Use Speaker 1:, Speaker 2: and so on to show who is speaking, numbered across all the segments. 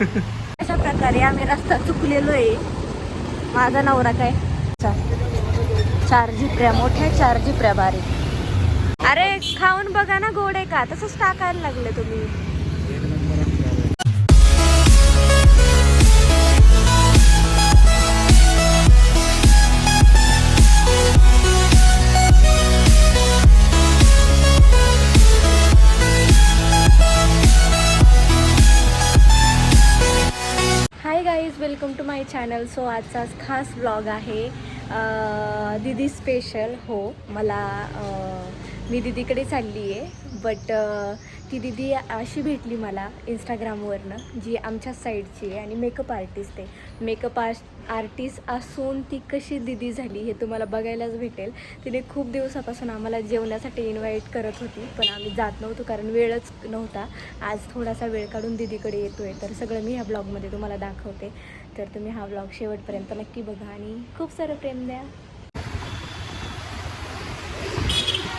Speaker 1: अशा प्रकारे आम्ही रस्ता चुकलेलो आहे. माझा नवरा काय? चार झिपऱ्या मोठ्या चार झिपऱ्या बारीक. अरे खाऊन बघा ना गोड आहे का? तसंच टाकायला लागले तुम्ही. Guys welcome to my channel so आजचा खास ब्लॉग आहे. दिदी दीदी स्पेशल हो. मला मी दीदीकडे चालली आहे. बट ती दीदी अशी भेटली मला इंस्टाग्रामवरनं जी आमच्या साईडची आहे आणि मेकअप आर्टिस्ट आहे. मेकअप आर्ट आर्टिस्ट असून ती कशी दिदी झाली हे तुम्हाला बघायलाच भेटेल. तिने खूप दिवसापासून आम्हाला जेवणासाठी इन्व्हाइट करत होती पण आम्ही जात नव्हतो कारण वेळच नव्हता. आज थोडासा वेळ काढून दिदीकडे येतो आहे तर सगळं मी ह्या ब्लॉगमध्ये तुम्हाला दाखवते. तर तुम्ही हा ब्लॉग शेवटपर्यंत नक्की बघा आणि खूप सारं प्रेम द्या.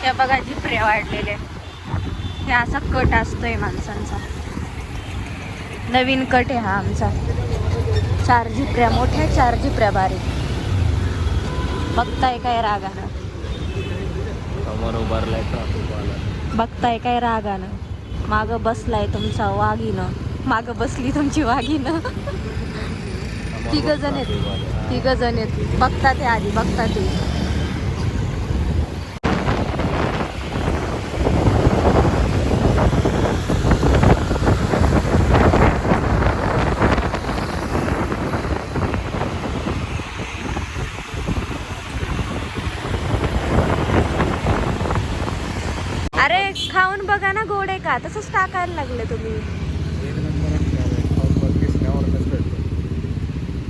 Speaker 1: या बघा जिपऱ्या वाढलेले. हे असा कट असतोय माणसांचा. नवीन कट आहे हा आमचा. चार जिपऱ्या मोठ्या चार जिपऱ्या बारीक. बघताय काय रागानं?
Speaker 2: समोर उभारलाय
Speaker 1: बघताय काय रागानं? मागं बसलाय तुमचा वाघीनं. मागं बसली तुमची वाघीनं. तिघ जण आहेत. तिघ जण आहेत. बघता ते आधी बघता ते अरे ना गोड आहे का? तसंच टाकायला लागले तुम्ही.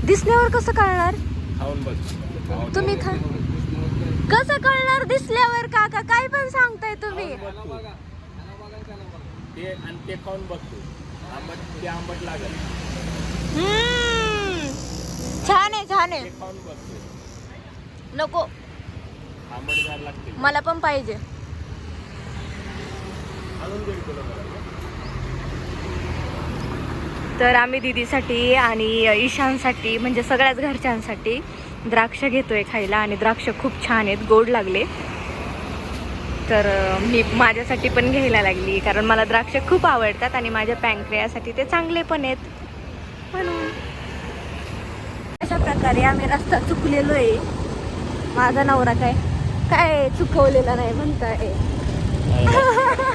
Speaker 2: दिसण्यावर कसं
Speaker 1: कळणार? तुम्ही खा कसं कळणार दिसल्यावर काका? काय पण सांगताय तुम्ही.
Speaker 2: बघ तू. ते आणि ते खाऊन बघ तू. आंबट ते आंबट लागल.
Speaker 1: हम्म. छान आहे छान आहे.
Speaker 2: खाऊन
Speaker 1: नको.
Speaker 2: आंबट जायला लागते
Speaker 1: मला पण पाहिजे
Speaker 2: आणून देईल तुला मला.
Speaker 1: तर आम्ही दीदीसाठी आणि ईशानसाठी म्हणजे सगळ्याच घरच्यांसाठी द्राक्ष घेतोय खायला आणि द्राक्ष खूप छान आहेत गोड लागले. तर मी माझ्यासाठी पण घ्यायला लागली कारण मला द्राक्ष खूप आवडतात आणि माझ्या पँक्रियासाठी ते चांगले पण आहेत. म्हणून अशा प्रकारे आम्ही रस्ता चुकलेलो आहे. माझा नवरा काय काय चुकवलेला नाही म्हणताय.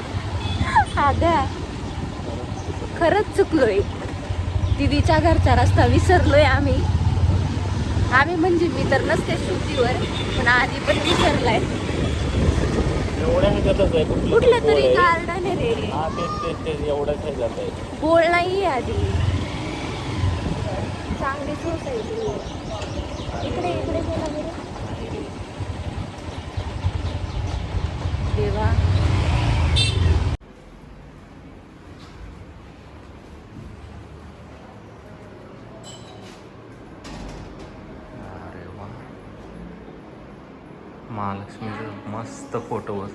Speaker 1: द्या खरंच चुकलोय. दिदीच्या घरचा रस्ता विसरलोय आम्ही. आम्ही म्हणजे मी तर नसते सुट्टीवर पण आधी पण विसरलाय.
Speaker 2: कुठलं
Speaker 1: तरी. गार्डन आहे. रे. बोळ नाही आधी. चांगली सोसायटी इकडे इकडे गेला बरं देवा
Speaker 2: अरे वा महालक्ष्मीचं मस्त फोटो बस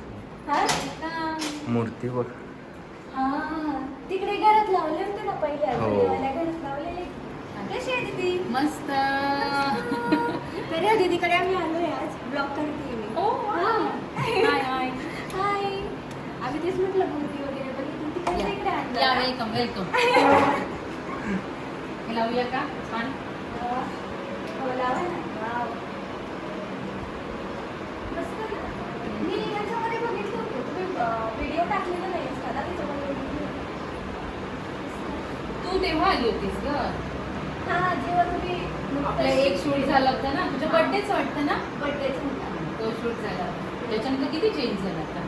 Speaker 2: मूर्ती बघ.
Speaker 1: हा तिकडे घरात लावले होते ना पहिले
Speaker 2: हो.
Speaker 1: घरात लावलेले कशी आहे दीदी.
Speaker 3: मस्त.
Speaker 1: तरी दीदीकडे आम्ही आलोय आज ब्लॉग करते मी.
Speaker 3: ओ,
Speaker 1: हा.
Speaker 3: हाय हाय.
Speaker 1: हाय. आम्ही तेच म्हटलं मूर्ती वगैरे बघितली. तिकडे इकडे आणलं.
Speaker 3: या वेलकम वेलकम लावूया का? छान.
Speaker 1: हो, लावा ना. वाव. मस्त ना. मी याच्यामध्ये बघितलं होतं. तुम्ही व्हिडिओ टाकलेला नाही Insta ला, त्याच्यामध्ये बघितलं होतं.
Speaker 3: तू तेव्हा आली होतीस ग.
Speaker 1: हा, जेव्हा तुम्ही
Speaker 3: आपला एक शूट झाला होता ना? तुझ्या बर्थडेच वाटतं ना?
Speaker 1: बर्थडेच होता.
Speaker 3: तो शूट झाला. त्याच्यानंतर किती चेंज झाला आता?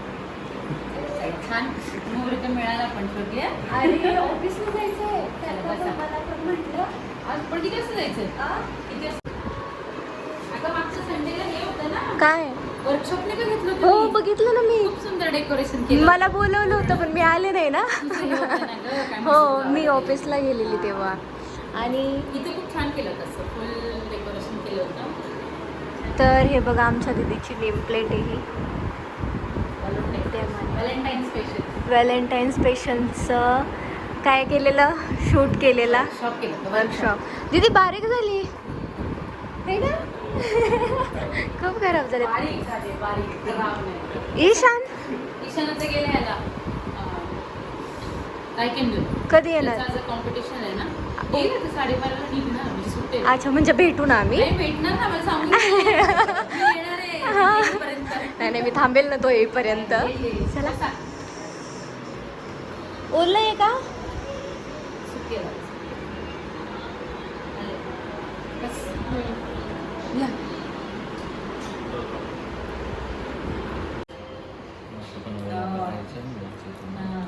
Speaker 3: छान मुहूर्त मिळाला पण शूट या
Speaker 1: अरे ऑफिसला जायचंय.
Speaker 3: बसा.
Speaker 1: पण म्हटलं.
Speaker 3: आज पण किती वाजता जायचं
Speaker 1: आ?
Speaker 3: किती वाजता? अगं मागच्या संडेला हे होतं ना?
Speaker 1: काय?
Speaker 3: का घेतलं
Speaker 1: हो
Speaker 3: मी?
Speaker 1: बघितलं ना मी.
Speaker 3: खूप सुंदर डेकोरेशन केलं.
Speaker 1: मला बोलवलं होतं पण मी आले नाही ना.
Speaker 3: हे गं, काय
Speaker 1: हो मी? ऑफिसला गेलेली तेव्हा. आणि
Speaker 3: इथे खूप छान केलं होतं असं फुल डेकोरेशन केलं होतं.
Speaker 1: तर हे बघा आमच्या दीदीची नेम प्लेट आहे ही.
Speaker 3: व्हॅलेंटाईन स्पेशल
Speaker 1: व्हॅलेंटाईन स्पेशलचं काय केलेलं? शूट केलेला.
Speaker 3: शॉप केलं
Speaker 1: वर्कशॉप दीदी बारीक झाली. है ना? खूप
Speaker 3: नाही
Speaker 1: ईशान? कधी येणार?
Speaker 3: कॉम्पिटिशन आहे ना.
Speaker 1: अच्छा म्हणजे भेटू ना आम्ही?
Speaker 3: नाही मी.
Speaker 1: नाही थांबेल ना तो येईपर्यंत. चला. ओरलं आहे का
Speaker 3: सुट्टी आहे. आले. बस. या. हा.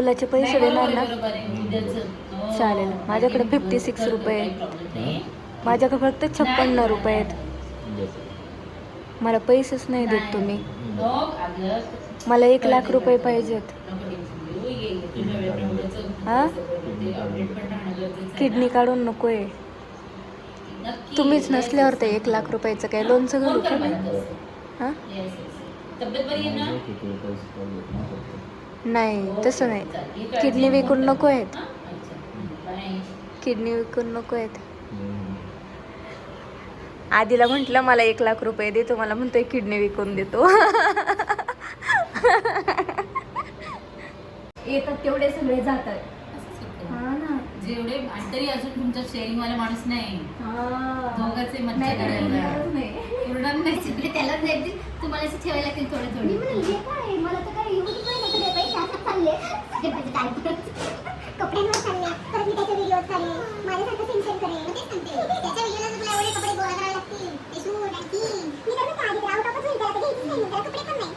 Speaker 1: ओलाचे पैसे देणार ना.
Speaker 3: हो.
Speaker 1: चालेल. माझ्याकडे 56
Speaker 3: कर,
Speaker 1: रुपये. माझ्याकडे फक्त छप्पन्न रुपये आहेत. मला पैसेच नाही देत तुम्ही
Speaker 3: हो.
Speaker 1: मला एक लाख रुपये पाहिजेत
Speaker 3: घेऊ.
Speaker 1: हा? किडनी
Speaker 3: ना.
Speaker 1: काढून नकोय. तुम्हीच नसल्यावर ते. एक लाख रुपयाचं काय लोनचं घालू
Speaker 3: कोण
Speaker 1: का? हां नाही तसं नाही.
Speaker 3: ही
Speaker 1: किडनी विकून नको आहेत
Speaker 3: हा?
Speaker 1: किडनी विकून नको आहेत आधीला म्हटलं मला एक लाख रुपये दे तो मला म्हणतोय किडनी विकून देतो येतात तेवढे सगळे जातात. हा ना
Speaker 3: जेवढे आणि तरी अजून तुमचा शेअरिंग वाला माणूस नाही दोघांचे मज्जा
Speaker 1: नाही तर
Speaker 3: करायला.
Speaker 1: उरणारच नाही.
Speaker 3: उरणार नाही सगळे त्यालाच नाही तुम्हाला असं ठेवायला लागतील थोडे
Speaker 4: मी
Speaker 3: थोडे
Speaker 4: म्हणलं, हे काय? मला तर काय एवढी पण नाही सगळे पैसे असं चालले. सगळे पैसे काय परत? कपड्यांवर चालले. परत मी त्याचे व्हिडिओ काढले. माझ्यासारखं सिंचन करेल. तेच सांगते. त्याच्या व्हिडिओला तुला आवडेल कपडे गोळा करावे लागतील, ते shoot आणखी. मी त्यांना काय आधी out of च होईल. त्याला तर घ्यायचंच नाही. त्याला कपडे पण नाही.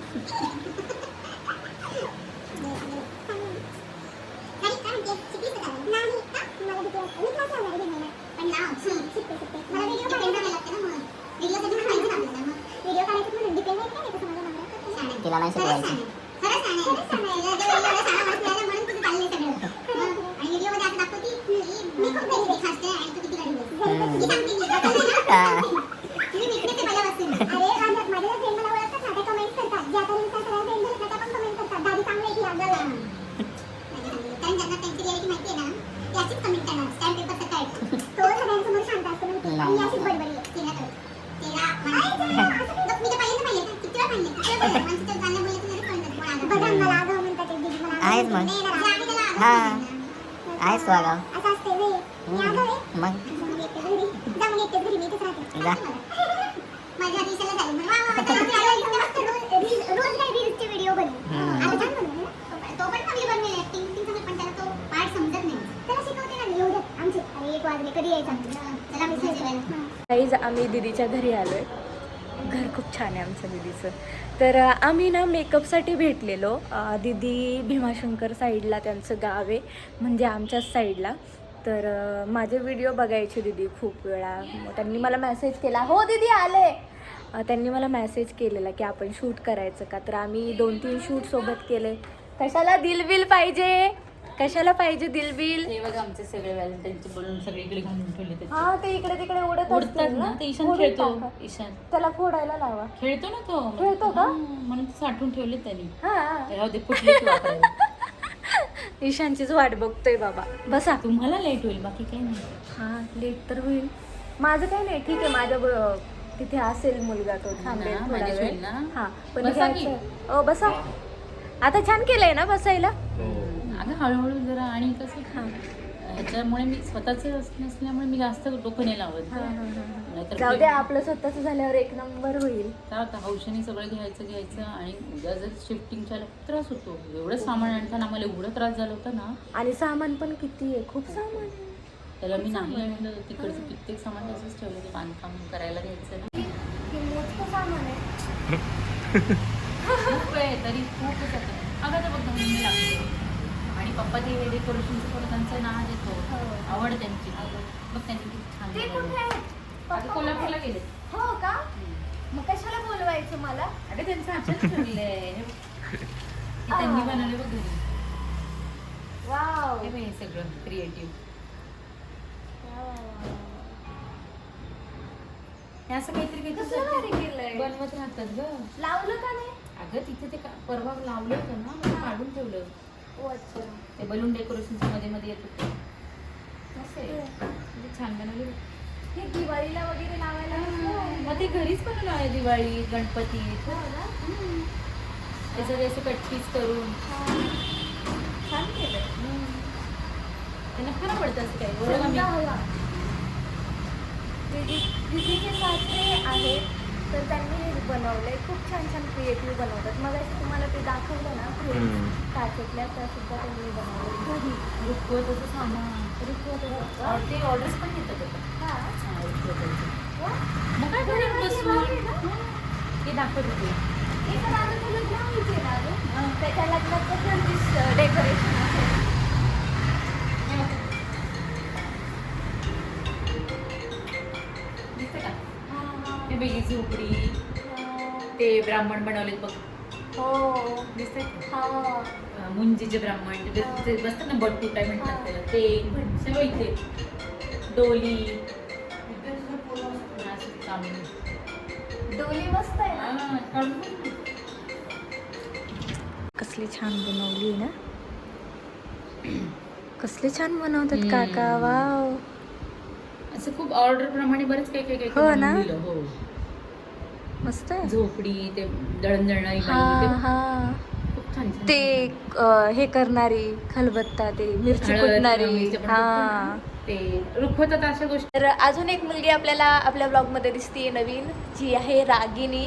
Speaker 4: नाही, काय म्हणते? शिकलीस का त्याला? नाही. का? मला भीती वाटते. मी class लावणार आहे घरी. पण लाव. शिकते, शिकते. मला video काढायला लागते ना मग. Video साठी पण पाहिजे ना आपल्याला मग. Video काढायचं म्हणून depend व्हायचं नाही तसं माझ्या नवऱ्यावर.
Speaker 5: तिला नाही
Speaker 4: खरंच
Speaker 5: शिकवायचं.
Speaker 4: खरंच आहे. खरंच आहे. या जेव्हा एवढा सारा माणूस मिळाला म्हणून तुझं चाललंय सगळं. आणि व्हिडिओमध्ये असं दाखवती, की मी खूप गरीब आहे, खासते आणि तू किती गरीब आहेस. मी सांगते मी,
Speaker 5: हा.
Speaker 4: मी विकते ते पहिल्यापासून. अरे, माझ्या- माझे जे friend मला ओळखतात ना, ते comment करतात. जे आता Insta सगळ्या friend झालेत ना, त्या पण comment करतात. दादी चांगली आहे की लागलं नाही. कारण ज्यांना त्यांची reality माहिती आहे ना, ते अशीच comment करणार. Stamp paper सकट. तो सगळ्यांसमोर शांत असतो माहिती आहे. आणि ही अशीच बडबडी आहे. तिला तर. तिला म्हणायचं. बघ, मी तर पहिल्यांदा पाहिलं. किती वेळा पाहिलं? किती वेळा पाहिलं? माणसं तर चांगलं बोललं तर लगेच कळून जातं कोण आगाऊ. बघा, मला आगाऊ म्हणतात एक दीदी, मला आगाऊ
Speaker 5: आहेच मग. हा. आहेस
Speaker 4: आहे.
Speaker 5: मग?
Speaker 4: जा मग एकटेच घरी. जा मग एकटेच घरी. मी इथेच राहते.
Speaker 5: जा.
Speaker 4: माझ्या आधी ईशाला झालं. वा, वा, वा, त्याला आपल्या आईला मस्त रोज- रील- रोज काय रील्सचे व्हिडिओ बनव.
Speaker 5: हम्म.
Speaker 4: आता छान बनवले ना. तो पण चांगली बनवेल acting, acting पण त्याला तो part समजत नाही. त्याला शिकवते ना येऊ दे. आमचे अरे एक वाजले कधी यायचं चला मी जेवायला.
Speaker 1: काहीच आम्ही दिदीच्या घरी आलो आहे घर खूप छान आहे आमचं दिदीचं. तर आम्ही ना मेकअपसाठी भेटलेलो. दिदी भीमाशंकर साईडला त्यांचं गाव आहे म्हणजे आमच्याच साईडला तर माझे व्हिडिओ बघायचे दिदी खूप वेळा. त्यांनी मला मेसेज केला हो दिदी आले. त्यांनी मला मेसेज केलेला की आपण शूट करायचं का? तर आम्ही दोन तीन शूट सोबत केले. कशाला दिलबिल पाहिजे? कशाला पाहिजे दिलबिल?
Speaker 3: हे बघा आमचे सगळे व्हॅलेंटाईनचे बलून सगळीकडे घालून ठेवले
Speaker 1: हा ते इकडे तिकडे उडत
Speaker 3: उडतात
Speaker 1: असतील
Speaker 3: ना? ते ईशान
Speaker 1: फोडून
Speaker 3: खेळतो
Speaker 1: टाका.
Speaker 3: ईशान.
Speaker 1: त्याला फोडायला लावा.
Speaker 3: खेळतो ना तो?
Speaker 1: खेळतो का?
Speaker 3: हा, म्हणून ते साठवून ठेवले त्यांनी.
Speaker 1: हा.
Speaker 3: राहू दे फुटले की वापरायला.
Speaker 1: ईशानचीच वाट बघतोय बाबा. बसा.
Speaker 3: तुम्हाला लेट होईल बाकी काही नाही.
Speaker 1: हा लेट तर होईल. माझं काय नाही ठीक आहे. माझ्या ब- तिथे असेल मुलगा तो थांबेल
Speaker 3: ना,
Speaker 1: थोडा
Speaker 3: माझ्याशी
Speaker 1: वेळ.
Speaker 3: होईल ना?
Speaker 1: हा पण
Speaker 3: की.
Speaker 1: बसा. आता छान केलंय ना बसायला?
Speaker 3: अगं हळूहळू जरा आणि कसं
Speaker 1: हा.
Speaker 3: ह्याच्यामुळे मी स्वतःच नसल्यामुळे मी जास्त डोकं नाही लावत.
Speaker 1: हा, हा, हा.
Speaker 3: नाहीतर
Speaker 1: जाऊ दे आपलं स्वतःच झाल्यावर एक नंबर होईल.
Speaker 3: होतं हौशाने सगळं घ्यायचं घ्यायचं आणि उद्या जर शिफ्टिंगच्या त्रास होतो. एवढं सामान आणताना आम्हाला एवढा त्रास झाला होता ना.
Speaker 1: आणि सामान पण किती आहे? खूप सामान.
Speaker 3: त्याला मी नाही आणलं. तिकडचं कित्येक सामान तसंच ठेवलं ते बांधकाम करायला घ्यायचं ना.
Speaker 1: हे सामान आहे.
Speaker 3: तरी खूपच आहे अगं तर बघ मी लागते आणि पप्पा ते हे डेकोरेशनचं करून त्यांचं नाव देतो आवड त्यांची. बघ त्यांनी किती छान कोल्हापूरला गेले
Speaker 1: हो का? मग कशाला बोलवायचं मला?
Speaker 3: अरे त्यांचं अचानक ठेवलंय हे बघ. हे. त्यांनी बनवले बघ घरी.
Speaker 1: वाव.
Speaker 3: हे हे सगळं क्रिएटिव्ह हे असं काहीतरी बनवत राहतात ग.
Speaker 1: लावलं का नाही?
Speaker 3: अगं तिथे ते परवा लावलं होतं ना मला काढून ठेवलं.
Speaker 1: ओ अच्छा.
Speaker 3: ते बलून डेकोरेशनच्या मध्ये मध्ये येत होते.
Speaker 1: मस्त आहे.
Speaker 3: छान बनवली
Speaker 1: हे दिवाळीला वगैरे लावायला.
Speaker 3: मग ते घरीच बनवलं आहे दिवाळी गणपती
Speaker 1: हो ना?
Speaker 3: त्याचं ते असं कटपीस करून.
Speaker 1: छान केलंय.
Speaker 3: त्यांना फार आवडतं असं काय एवढं
Speaker 1: समजा
Speaker 3: आम्ही-
Speaker 1: हवा. दीदी दीदीचे सासरे आहेत. तर त्यांनी हे बनवलंय खूप छान छान क्रिएटिव्ह बनवतात मग असं तुम्हाला ते दाखवलं ना
Speaker 2: हम्म.
Speaker 1: काचेतल्या त्या सुद्धा त्यांनी बनवलं घरी
Speaker 3: रुखवताचं सामान और ते ऑर्डर्स पण घेतात.
Speaker 1: हा
Speaker 3: हा.
Speaker 1: वा.
Speaker 3: मग काय
Speaker 1: घरी
Speaker 3: घरी
Speaker 1: बसली
Speaker 3: बसून
Speaker 1: भारी ना?
Speaker 3: ते दाखवत होते
Speaker 1: हे तर आता तुला घ्यायचे ना रे. त्याच्या लग्नात पण डेकोरेशन असेल
Speaker 3: बघ. दिसतं का ते वेगळी झोपडी. ते ब्राह्मण बनवलेत बघ.
Speaker 1: हो
Speaker 3: दिसतंय
Speaker 1: हा.
Speaker 3: अं, मुंजीचे ब्राह्मण. ते ते बसतात ना बट्टू काय म्हणतात त्याला. ते सगळं इथे. डोली.
Speaker 1: डोली मस्त आहे ना?
Speaker 3: हा.
Speaker 1: कसली छान बनवली ना. कसले छान बनवतात. काका. वाव.
Speaker 3: असं खूप ऑर्डर प्रमाणे बरेच काही काही काही
Speaker 1: हो
Speaker 3: बनवून
Speaker 1: ना?
Speaker 3: दिलं, हो.
Speaker 1: मस्त आहे.
Speaker 3: झोपडी ते दळणदळणारी
Speaker 1: हा
Speaker 3: बाई ते
Speaker 1: हा.
Speaker 3: खूप छान छान
Speaker 1: ते अ, हे करणारी खलबत्ता ते मिरची
Speaker 3: हळद,
Speaker 1: कुटणारी
Speaker 3: पण
Speaker 1: हा.
Speaker 3: ना. ते रुखवतात अशा गोष्टी.
Speaker 1: तर अजून एक मुलगी आपल्याला आपल्या ब्लॉगमध्ये दिसते नवीन जी आहे रागिनी.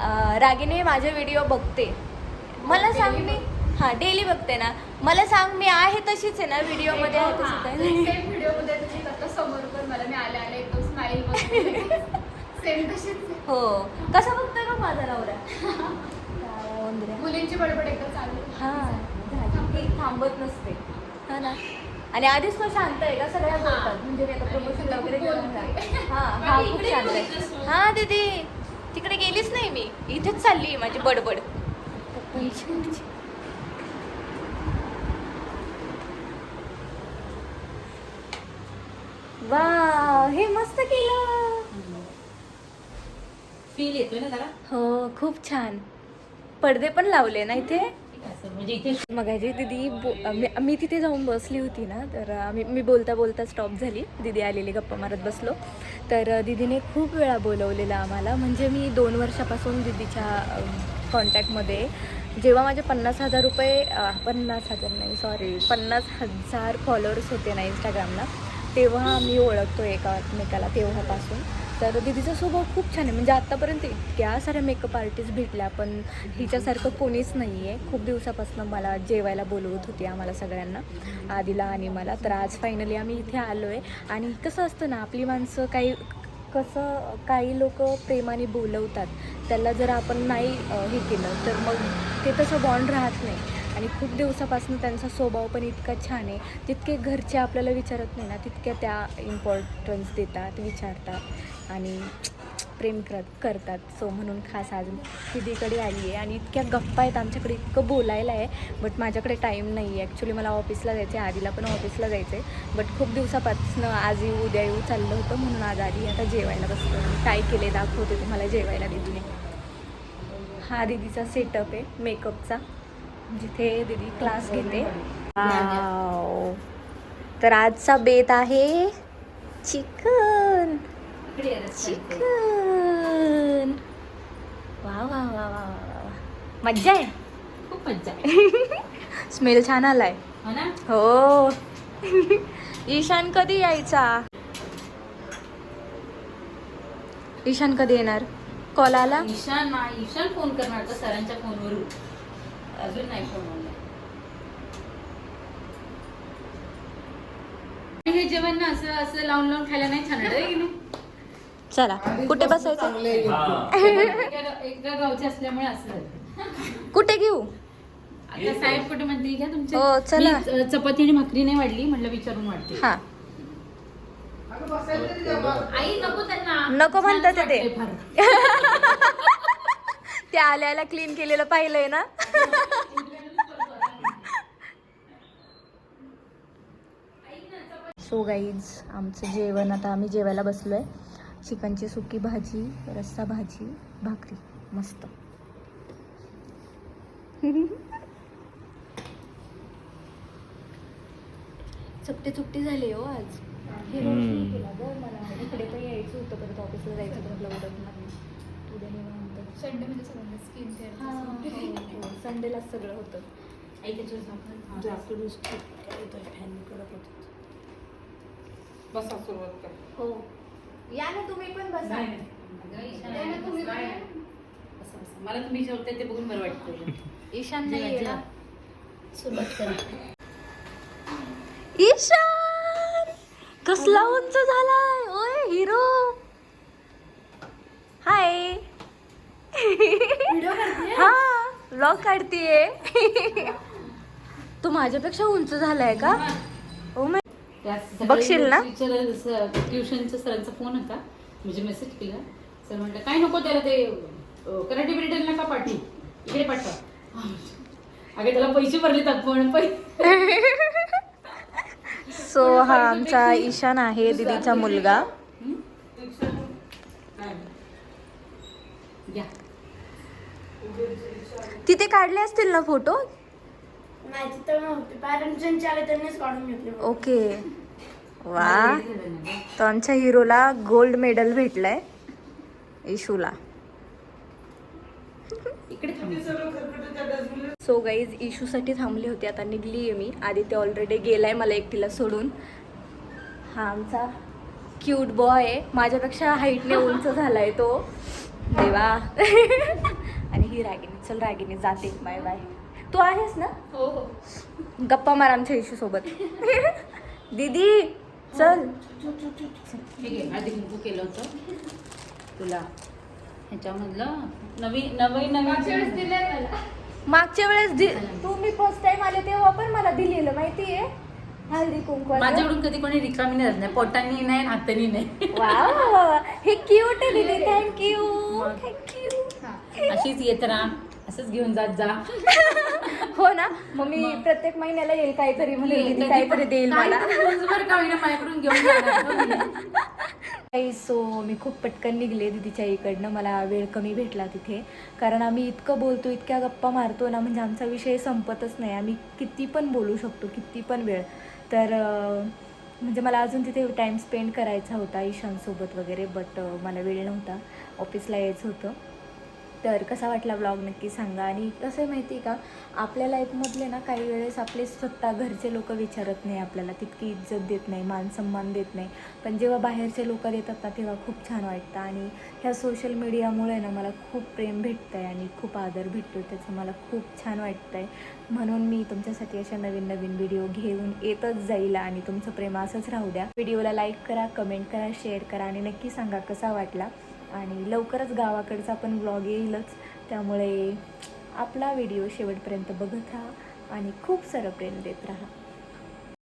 Speaker 1: अं, रागिनी माझे व्हिडिओ बघते. मला सांग मी हा डेली बघते ना. मला सांग मी आहे तशीच आहे ना व्हिडिओमध्ये आहे तशीच आहे
Speaker 5: समोर पण मला मी आले आले एकदम स्माइल सेम तशीच.
Speaker 1: हो. कसा बघतोय का माझा नवरा.
Speaker 5: मुलींची बडबड एकदा चालू.
Speaker 1: हा थांबत नसते. हा ना. आणि आधीच तो शांत आहे का? सगळ्या बोलतात. म्हणजे मी आता प्रमोशन वगैरे. हा हा खूप शांत आहे. हा दीदी. तिकडे गेलीच नाही मी. इथेच चालली माझी बडबड. वा हे मस्त केलं.
Speaker 3: फील येतोय ना जरा?
Speaker 1: हो खूप छान. पडदे पण लावले ना इथे?
Speaker 3: म्हणजे इथे
Speaker 1: दिदी बो- मी मी तिथे जाऊन बसली होती ना तर मी मी बोलता बोलता स्टॉप झाली. दिदी आलेली गप्पा मारत बसलो. तर दिदीने खूप वेळा बोलवलेलं आम्हाला. म्हणजे मी दोन वर्षापासून दिदीच्या कॉन्टॅक्टमध्ये जेव्हा माझे पन्नास हजार रुपये पन्नास हजार नाही सॉरी पन्नास हजार फॉलोअर्स होते ना इंस्टाग्रामला तेव्हा आम्ही ओळखतो एका एकमेकाला तेव्हापासून. तर दिदीचा स्वभाव खूप छान आहे. म्हणजे आत्तापर्यंत इतक्या साऱ्या मेकअप आर्टिस्ट भेटल्या पण हिच्यासारखं कोणीच नाही आहे खूप दिवसापासून मला जेवायला बोलवत होती आम्हाला सगळ्यांना आधीला आणि मला. तर आज फायनली आम्ही इथे आलो आहे आणि कसं असतं ना आपली माणसं काही कसं काही लोक प्रेमाने बोलवतात. त्याला जर आपण नाही हे केलं तर मग ते तसं बॉन्ड राहत नाही. आणि खूप दिवसापासून त्यांचा स्वभाव पण इतका छान आहे. जितके घरचे आपल्याला विचारत नाही ना तितक्या त्या इम्पॉर्टन्स देतात विचारतात आणि प्रेम कर करतात. सो म्हणून खास आज दिदीकडे आली आहे आणि इतक्या गप्पा आहेत. आमच्याकडे इतकं बोलायला आहे बट माझ्याकडे टाईम नाही आहे. ॲक्च्युली मला ऑफिसला जायचं आहे आधीला पण ऑफिसला जायचं आहे बट खूप दिवसापासून आज येऊ उद्या येऊ चाललं होतं म्हणून आज आधी आता जेवायला बसतो काय केले दाखवते तुम्हाला जेवायला दिदीने. हा दिदीचा सेटअप आहे मेकअपचा जिथे दिदी क्लास घेते. तर आजचा बेत आहे चिकन. चिकन. वा वा वा वा. मज्जा आहे?
Speaker 3: खूप मज्जा आहे.
Speaker 1: स्मेल छान आलाय.
Speaker 3: हो ना?
Speaker 1: हो. ईशान कधी यायचा? ईशान कधी येणार? कॉल आला?
Speaker 3: ईशान ईशान फोन करणार सरांच्या फोनवरून अजून नाही फोन हे जेवण ना असं असं लावून लावून खायला नाही छान वाटत आहे की नाही?
Speaker 1: चला कुठे बसायचं?
Speaker 3: एका एका गावचे असल्यामुळे असं.
Speaker 1: कुठे घेऊ?
Speaker 3: आता साहेब कुठे म्हणतील? घ्या तुमचे.
Speaker 1: हो, चला.
Speaker 3: चपाती आणि भाकरी नाही वाढली म्हटलं विचारून वाढते.
Speaker 1: हा.
Speaker 3: आई नको त्यांना.
Speaker 1: नको म्हणतात
Speaker 3: छानच
Speaker 1: ते.
Speaker 3: फार.
Speaker 1: ते आल्याला क्लीन केलेलं पाहिलंय ना? सो गाईज आमचं जेवण आता आम्ही जेवायला बसलोय. चिकनची सुकी भाजी रस्सा भाजी भाकरी. मस्त. चपटी चुपटी झाली हो आज. हे मला. इकडे पण यायचं होतं परत ऑफिसला जायचं होतं उद्या
Speaker 5: संडे म्हणजे सगळ्यांना स्किन
Speaker 1: हां
Speaker 5: केअर
Speaker 1: हो, हो. संडेलाच सगळं होतं.
Speaker 6: बसा सुरुवात कर
Speaker 1: हो या ना तुम्ही पण बसा
Speaker 3: नाही, नाही. अगं, ईशान
Speaker 5: नाही ना, तुम्ही
Speaker 3: आहे.
Speaker 5: पण या.
Speaker 3: बसा, बसा. मला तुम्ही जेवताय ते बघून बरं वाटतं
Speaker 1: ईशान नाही
Speaker 3: जेवा.
Speaker 1: ना
Speaker 3: सुरुवात करा
Speaker 1: ईशान कसला उंच झालाय ओय हिरो हाय हा ब्लॉग काढतीये. तू माझ्यापेक्षा उंच झालाय का? ओ माय
Speaker 3: त्या सकाळी
Speaker 1: बघशील ना?
Speaker 3: ट्युशनच्या सरांचा फोन होता म्हणजे मेसेज केला. सर म्हटलं काय नको त्याला ते कराटे बिरेटल नका पाठवू. इकडे पाठवा. अगे त्याला पैसे भरले आपण पैसे
Speaker 1: सो हा आमचा ईशान आहे दीदीचा मुलगा.
Speaker 3: घ्या
Speaker 1: तिथे काढले असतील ना फोटो?
Speaker 7: नाही तिथं नव्हते. पॅरेंट्स आले त्यांनीच काढून घेतले
Speaker 1: ओके. वा. तो आमच्या हिरोला गोल्ड मेडल भेटलाय. इशूला. सो गाईज इशूसाठी थांबली होती. आता निघली आहे मी. आधी ते ऑलरेडी गेलाय मला एकटीला सोडून. हा आमचा क्यूट बॉय आहे. माझ्यापेक्षा हाईटने उंच झालाय तो. देवा. ही रागिनी चल रागिनी जाते बाय बाय. तू आहेस ना?
Speaker 5: हो हो.
Speaker 1: गप्पा मार आमच्या इशू सोबत दीदी चल.
Speaker 3: हे घे हळदी कुंकू केलं होतं. तुला. ह्याच्यामधलं नवीन नवीन
Speaker 5: मागच्या वेळेस
Speaker 3: नवीन
Speaker 1: मागच्या वेळेस दि- तू मी फर्स्ट टाइम आले तेव्हा पण मला दिलेलं माहितीये? हल्दी कुंकू
Speaker 3: माझ्याकडून कधी कोणी रिकामी नाही राहत नाही. पोटांनी नाही आणि हातानी नाही.
Speaker 1: वा हे क्यूट आहे दीदी. थँक्यू थँक्यू
Speaker 3: अशीच येत राहा. असंच घेऊन जात जा.
Speaker 1: हो ना. मग. मी प्रत्येक महिन्याला येईल काहीतरी म्हणून. दीदी काहीतरी देईल मला.
Speaker 3: दिवसभर का होईना माझ्याकडून घेऊन जाणार.
Speaker 1: सो मी खूप पटकन निघले दीदीच्या इकडनं मला वेळ कमी भेटला तिथे. कारण आम्ही इतकं बोलतो इतक्या गप्पा मारतो ना म्हणजे आमचा विषय संपतच नाही. आम्ही किती पण बोलू शकतो किती पण वेळ. तर म्हणजे मला अजून तिथे टाईम स्पेंड करायचा होता ईशानसोबत वगैरे बट मला वेळ नव्हता. ऑफिसला यायचं होतं. तर कसा वाटला ब्लॉग नक्की सांगा. आणि कसं माहिती आहे का? आपल्या लाईफमधले ना काही वेळेस आपले स्वतः घरचे लोक विचारत नाही आपल्याला. तितकी इज्जत देत नाही मान सन्मान देत नाही. पण जेव्हा बाहेरचे लोक देतात ना तेव्हा खूप छान वाटतं. आणि ह्या सोशल मीडियामुळे ना मला खूप प्रेम भेटतं आहे आणि खूप आदर भेटतो त्याचं मला खूप छान वाटतं आहे म्हणून मी तुमच्यासाठी अशा नवीन नवीन व्हिडिओ घेऊन येतच जाईल आणि तुमचं प्रेम असंच राहू द्या. व्हिडिओला लाईक करा कमेंट करा शेअर करा आणि नक्की सांगा कसा वाटला. आणि लवकरच गावाकडचा पण ब्लॉग येईलच. त्यामुळे आपला व्हिडिओ शेवटपर्यंत बघत राहा आणि खूप सारं प्रेम देत राहा.